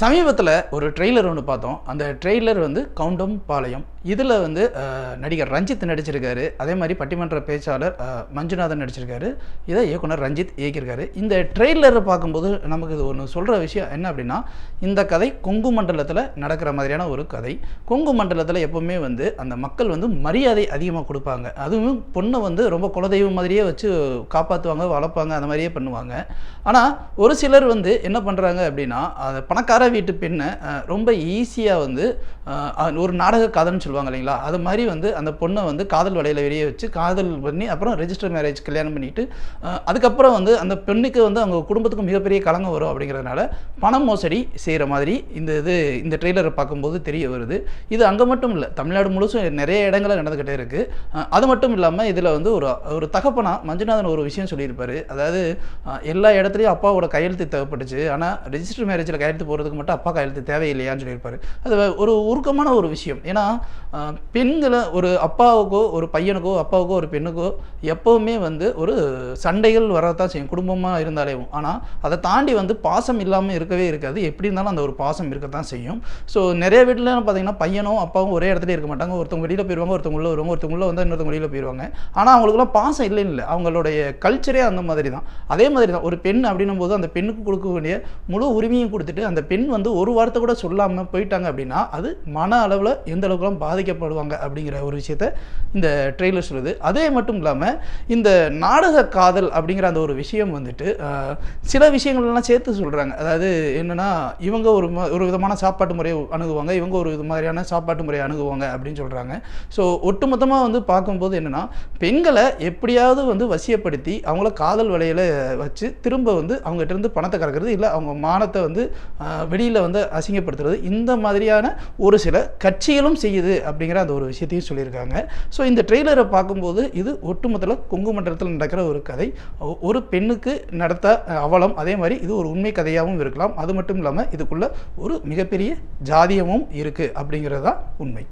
சமீபத்தில் ஒரு ட்ரெய்லர் ஒன்று பார்த்தோம். அந்த ட்ரெய்லர் வந்து கவுண்டம் பாளையம். இதில் வந்து நடிகர் ரஞ்சித் நடிச்சிருக்காரு. அதே மாதிரி பட்டிமன்ற பேச்சாளர் மஞ்சுநாதன் நடிச்சிருக்காரு. இதை இயக்குனர் ரஞ்சித் இயக்கியிருக்காரு. இந்த ட்ரெய்லரை பார்க்கும்போது நமக்கு இது ஒன்று சொல்கிற விஷயம் என்ன அப்படின்னா இந்த கதை கொங்கு மண்டலத்தில் நடக்கிற மாதிரியான ஒரு கதை. கொங்கு மண்டலத்தில் எப்போவுமே வந்து அந்த மக்கள் வந்து மரியாதை அதிகமாக கொடுப்பாங்க. அதுவும் பொண்ணை வந்து ரொம்ப குலதெய்வம் மாதிரியே வச்சு காப்பாற்றுவாங்க வளர்ப்பாங்க அந்த மாதிரியே பண்ணுவாங்க. ஆனால் ஒரு சிலர் வந்து என்ன பண்ணுறாங்க அப்படின்னா அந்த பணக்கார வீட்டு பெண்ணை ரொம்ப ஈஸியாக வந்து ஒரு நாடக காதல்னு சொல்லுவாங்க இல்லைங்களா? அது மாதிரி வந்து அந்த பொண்ணை வந்து காதல் வலையில் வெளியே வச்சு காதல் பண்ணி அப்புறம் ரெஜிஸ்டர் மேரேஜ் கல்யாணம் பண்ணிட்டு அதுக்கப்புறம் வந்து அந்த பெண்ணுக்கு வந்து அவங்க குடும்பத்துக்கு மிகப்பெரிய கலங்கம் வரும் அப்படிங்கிறதுனால பணம் மோசடி செய்கிற மாதிரி இந்த இது இந்த ட்ரெய்லரை பார்க்கும்போது தெரிய வருது. இது அங்கே மட்டும் இல்லை தமிழ்நாடு முழுசும் நிறைய இடங்களில் நடந்துக்கிட்டே இருக்குது அது மட்டும் இல்லாமல் இதில் வந்து ஒரு ஒரு தகப்பனா மஞ்சுநாதன் ஒரு விஷயம் சொல்லியிருப்பாரு. அதாவது எல்லா இடத்துலையும் அப்பாவோட கையெழுத்து தேவைப்பட்டுச்சு. ஆனால் ரெஜிஸ்டர் மேரேஜில் கையெழுத்து போகிறதுக்கு மட்டும் அப்பா கையெழுத்து தேவையில்லையான்னு சொல்லியிருப்பார். அது ஒரு உருக்கமான ஒரு விஷயம். ஏன்னா பெண்களை ஒரு அப்பாவுக்கோ ஒரு பையனுக்கோ அப்பாவுக்கோ ஒரு பெண்ணுக்கோ எப்போவுமே வந்து ஒரு சண்டைகள் வரதான் செய்யும். குடும்பமாக இருந்தாலேயும் ஆனால் அதை தாண்டி வந்து பாசம் இல்லாமல் இருக்கவே இருக்காது. எப்படி இருந்தாலும் அந்த ஒரு பாசம் இருக்க தான் செய்யும். ஸோ நிறைய வீட்டில் பார்த்தீங்கன்னா பையனும் அப்பாவும் ஒரே இடத்துல இருக்க மாட்டாங்க. ஒருத்தவங்க வெளியில் போயிடுவாங்க ஒருத்தவங்க உள்ள வருவாங்க ஒருத்தவங்க வந்து இன்னொருத்தவங்க வெளியில் போயிடுவாங்க ஆனால் அவங்களுக்குலாம் பாசம் இல்லைன்னு இல்லை. அவங்களுடைய கல்ச்சரே அந்த மாதிரி தான். அதே மாதிரி தான். ஒரு பெண் அப்படின்னும் போது அந்த பெண்ணுக்கு கொடுக்க வேண்டிய முழு உரிமையும் கொடுத்துட்டு அந்த பெண் வந்து ஒரு வார்த்தை கூட சொல்லாமல் போயிட்டாங்க அப்படின்னா அது மன அளவில் எந்த அளவுக்குலாம் பாதிக்கப்படுவாங்க அப்படிங்கிற ஒரு விஷயத்த இந்த ட்ரெய்லர் சொல்லுது. அதே மட்டும் இல்லாமல் இந்த நாடக காதல் அப்படிங்கிற அந்த ஒரு விஷயம் வந்துட்டு சில விஷயங்கள்லாம் சேர்த்து சொல்கிறாங்க அதாவது என்னென்னா இவங்க ஒரு ஒரு விதமான சாப்பாட்டு முறையை அணுகுவாங்க இவங்க ஒரு இது மாதிரியான சாப்பாட்டு முறையை அணுகுவாங்க அப்படின்னு சொல்கிறாங்க ஸோ ஒட்டுமொத்தமாக வந்து பார்க்கும்போது என்னென்னா பெண்களை எப்படியாவது வந்து வசியப்படுத்தி அவங்கள காதல் வலையில் வச்சு திரும்ப வந்து அவங்ககிட்ட இருந்து பணத்தை கறக்கிறது இல்லை அவங்க மானத்தை வந்து வெளியில் வந்து அசிங்கப்படுத்துறது இந்த மாதிரியான ஒரு சில கட்சிகளும் செய்யுது அப்படிங்கிற அந்த ஒரு விஷயத்தையும் சொல்லியிருக்காங்க. ஸோ இந்த ட்ரெய்லரை பார்க்கும்போது இது ஒட்டுமொத்தத்தில் கொங்கு மண்டலத்தில் நடக்கிற ஒரு கதை. ஒரு பெண்ணுக்கு நடத்த அவலம் அதே மாதிரி இது ஒரு உண்மை கதையாகவும் இருக்கலாம். அது மட்டும் இல்லாமல் இதுக்குள்ள ஒரு மிகப்பெரிய ஜாதியமும் இருக்குது அப்படிங்கிறது தான் உண்மை.